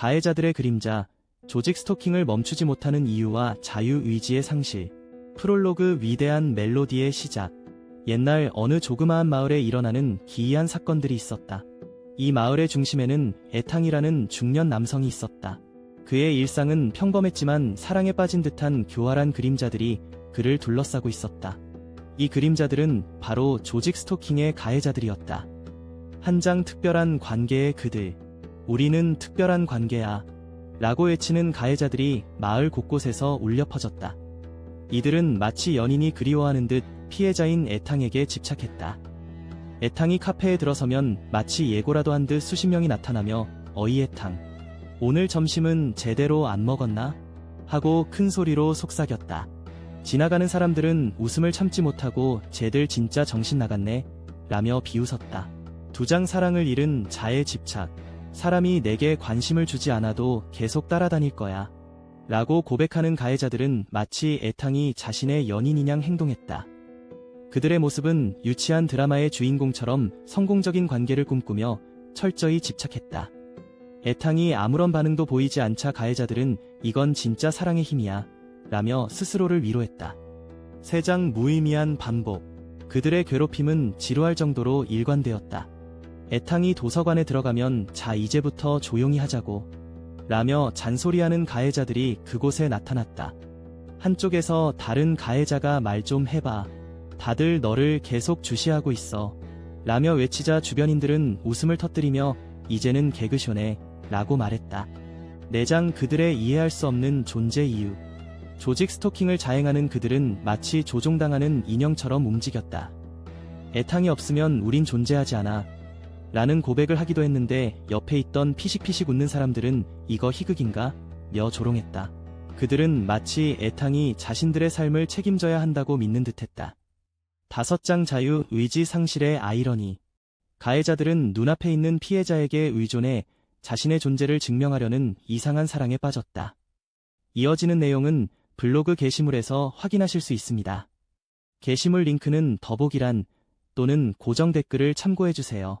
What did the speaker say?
가해자들의 그림자, 조직 스토킹을 멈추지 못하는 이유와 자유의지의 상실, 프롤로그 위대한 멜로디의 시작. 옛날 어느 조그마한 마을에 일어나는 기이한 사건들이 있었다. 이 마을의 중심에는 애탕이라는 중년 남성이 있었다. 그의 일상은 평범했지만 사랑에 빠진 듯한 교활한 그림자들이 그를 둘러싸고 있었다. 이 그림자들은 바로 조직 스토킹의 가해자들이었다. 한 장 특별한 관계의 그들. 우리는 특별한 관계야. 라고 외치는 가해자들이 마을 곳곳에서 울려 퍼졌다. 이들은 마치 연인이 그리워하는 듯 피해자인 애탕에게 집착했다. 애탕이 카페에 들어서면 마치 예고라도 한 듯 수십 명이 나타나며 어이 애탕. 오늘 점심은 제대로 안 먹었나? 하고 큰 소리로 속삭였다. 지나가는 사람들은 웃음을 참지 못하고 쟤들 진짜 정신 나갔네. 라며 비웃었다. 두 장 사랑을 잃은 자의 집착. 사람이 내게 관심을 주지 않아도 계속 따라다닐 거야. 라고 고백하는 가해자들은 마치 애탕이 자신의 연인이냥 행동했다. 그들의 모습은 유치한 드라마의 주인공처럼 성공적인 관계를 꿈꾸며 철저히 집착했다. 애탕이 아무런 반응도 보이지 않자 가해자들은 이건 진짜 사랑의 힘이야. 라며 스스로를 위로했다. 세 장 무의미한 반복. 그들의 괴롭힘은 지루할 정도로 일관되었다. 애탕이 도서관에 들어가면 자 이제부터 조용히 하자고. 라며 잔소리하는 가해자들이 그곳에 나타났다. 한쪽에서 다른 가해자가 말 좀 해봐. 다들 너를 계속 주시하고 있어. 라며 외치자 주변인들은 웃음을 터뜨리며 이제는 개그쇼네. 라고 말했다. 내장 그들의 이해할 수 없는 존재 이유. 조직 스토킹을 자행하는 그들은 마치 조종당하는 인형처럼 움직였다. 애탕이 없으면 우린 존재하지 않아. 라는 고백을 하기도 했는데 옆에 있던 피식피식 웃는 사람들은 이거 희극인가? 며 조롱했다. 그들은 마치 애탕이 자신들의 삶을 책임져야 한다고 믿는 듯했다. 다섯 장 자유 의지 상실의 아이러니. 가해자들은 눈앞에 있는 피해자에게 의존해 자신의 존재를 증명하려는 이상한 사랑에 빠졌다. 이어지는 내용은 블로그 게시물에서 확인하실 수 있습니다. 게시물 링크는 더보기란 또는 고정 댓글을 참고해주세요.